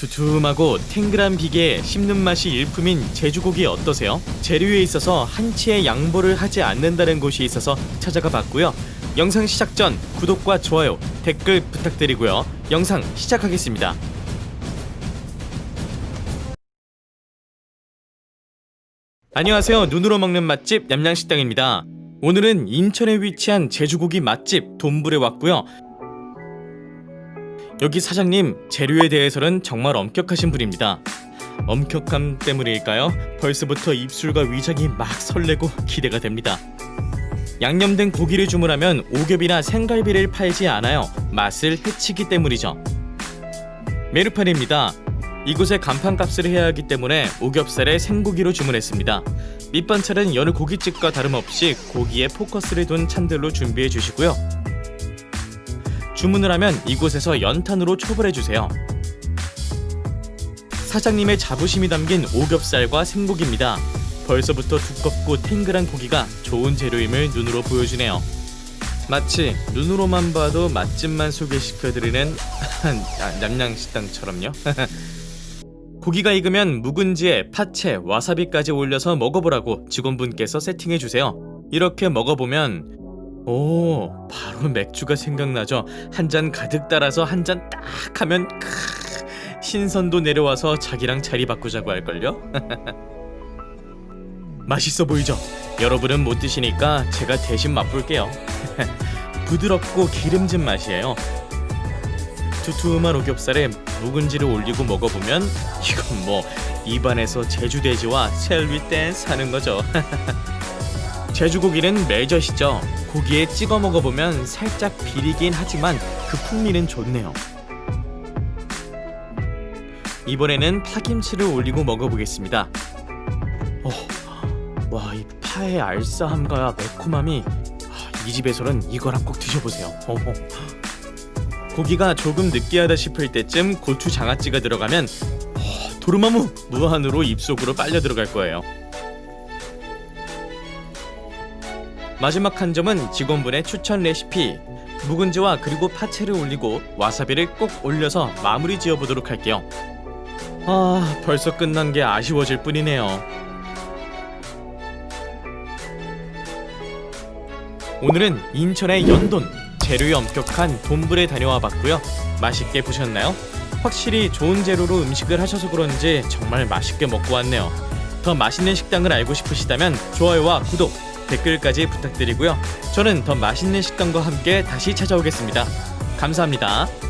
두툼하고 탱글한 비계에 씹는 맛이 일품인 제주고기 어떠세요? 재료에 있어서 한치의 양보를 하지 않는다는 곳이 있어서 찾아가 봤고요. 영상 시작 전 구독과 좋아요, 댓글 부탁드리고요. 영상 시작하겠습니다. 안녕하세요. 눈으로 먹는 맛집 냠냠식당입니다. 오늘은 인천에 위치한 제주고기 맛집 돈불에 왔고요. 여기 사장님 재료에 대해서는 정말 엄격하신 분입니다. 엄격함 때문일까요? 벌써부터 입술과 위장이 막 설레고 기대가 됩니다. 양념된 고기를 주문하면 오겹이나 생갈비를 팔지 않아요. 맛을 해치기 때문이죠. 메르판입니다. 이곳에 간판값을 해야 하기 때문에 오겹살에 생고기로 주문했습니다. 밑반찬은 여느 고깃집과 다름없이 고기에 포커스를 둔 찬들로 준비해 주시고요. 주문을 하면 이곳에서 연탄으로 초벌해 주세요. 사장님의 자부심이 담긴 오겹살과 생고기입니다. 벌써부터 두껍고 탱글한 고기가 좋은 재료임을 눈으로 보여주네요. 마치 눈으로만 봐도 맛집만 소개시켜드리는 아, 냠냠식당처럼요. 고기가 익으면 묵은지에 파채, 와사비까지 올려서 먹어보라고 직원분께서 세팅해 주세요. 이렇게 먹어보면 오 바로 맥주가 생각나죠. 한 잔 가득 따라서 한 잔 딱 하면 크, 신선도 내려와서 자기랑 자리 바꾸자고 할걸요. 맛있어 보이죠? 여러분은 못 드시니까 제가 대신 맛볼게요. 부드럽고 기름진 맛이에요. 두툼한 오겹살에 묵은지를 올리고 먹어보면 이건 뭐 입안에서 제주돼지와 셀위 댄스 하는 거죠. 제주고기는 매젓이죠. 고기에 찍어 먹어보면 살짝 비리긴 하지만 그 풍미는 좋네요. 이번에는 파김치를 올리고 먹어보겠습니다. 어, 와, 이 파의 알싸함과 매콤함이 아, 이 집에서는 이거랑 꼭 드셔보세요. 어허. 고기가 조금 느끼하다 싶을 때쯤 고추 장아찌가 들어가면 어, 도르마무 무한으로 입속으로 빨려 들어갈 거예요. 마지막 한 점은 직원분의 추천 레시피. 묵은지와 그리고 파채를 올리고 와사비를 꼭 올려서 마무리 지어보도록 할게요. 아, 벌써 끝난 게 아쉬워질 뿐이네요. 오늘은 인천의 연돈 재료에 엄격한 돈불에 다녀와 봤고요. 맛있게 보셨나요? 확실히 좋은 재료로 음식을 하셔서 그런지 정말 맛있게 먹고 왔네요. 더 맛있는 식당을 알고 싶으시다면 좋아요와 구독, 댓글까지 부탁드리고요. 저는 더 맛있는 식당과 함께 다시 찾아오겠습니다. 감사합니다.